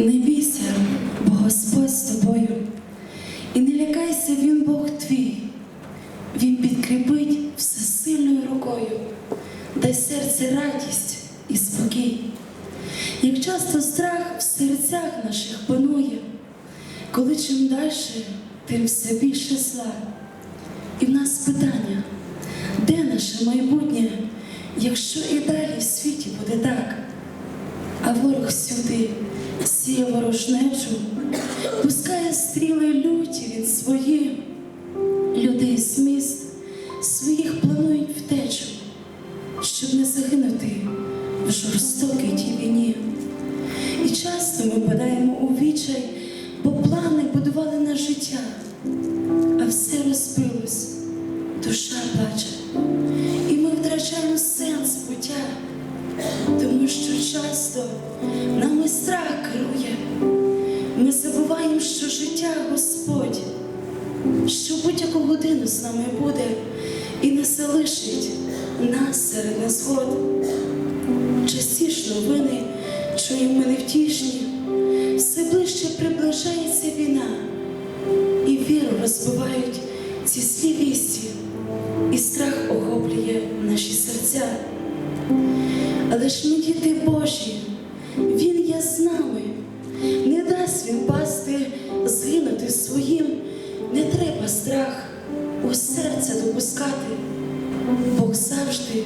Не бійся, бо Господь з тобою, і не лякайся, Він Бог твій, Він підкріпить всесильною рукою, дай серце радість і спокій. Як часто страх в серцях наших панує, коли чим далі, тим все більше зла. І в нас питання, де наше майбутнє, якщо і далі в світі буде так? А ворог сюди сіє ворожнечу, пускає стріли люті від свої, людей з міст своїх планують втечу, щоб не загинути в жорстокій тій війні. І часто ми падаємо у вічай, бо плани будували на життя, а все розбилось, душа плаче, і ми втрачаємо сенс буття. Тому що часто що життя Господь, що будь-яку годину з нами буде і не залишить нас серед незгод. Частіше новини чуємо ми невтішні, все ближче приближається війна, і віру розбивають ці злі вісті, і страх охоплює наші серця. Але ж ми діти Божі, Він є з нами, дасть він пасти, згинути своїм, не треба страх у серце допускати, Бог завжди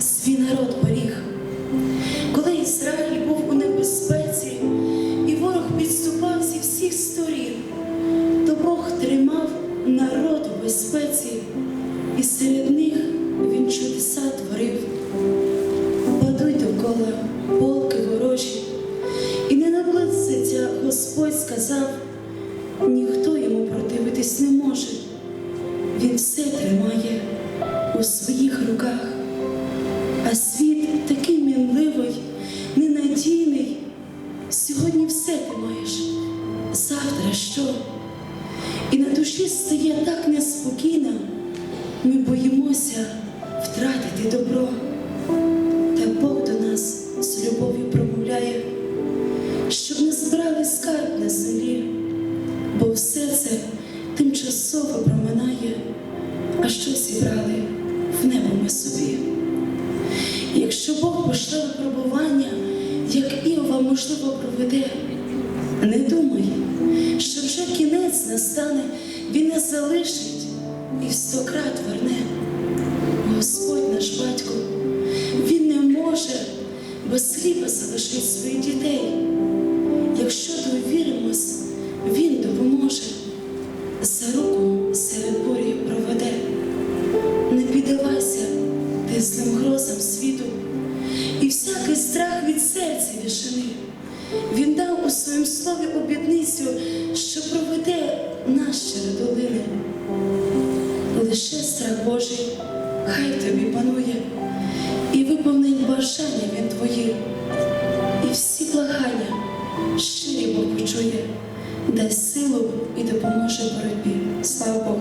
свій народ поріг. Коли Ізраїль був у небезпеці, і ворог підступав зі всіх сторін, то Бог тримав народ у безпеці, і серед них він чудеса творив. Падуть довкола полки ворожі, Господь сказав, ніхто йому противитись не може. Він все тримає у своїх руках, а світ такий мінливий, ненадійний. Сьогодні все ти маєш, завтра що? І на душі стає так неспокійно, ми боїмося втратити добро. Та Бог до нас з любов'ю промовляє, скарб на землі, бо все це тимчасово проминає, а що зібрали в небо ми собі. Якщо Бог пошле випробування, як Іова, можливо, проведе, не думай, що вже кінець настане, він не залишить і стократ верне. Господь наш батько, він не може без хліба залишити своїх дітей. Якщо довіримось, він допоможе, за руку серед бурі проведе. Не піддавайся ти злим грозам світу, і всякий страх від серця вішини. Він дав у своїм слові обітницю, що проведе через долини. Лише страх Божий, хай тобі панує, і виповнить бажання він твої, і всі благання щирі Бог почує, дасть силу і допоможе боротьбі. Слава Богу!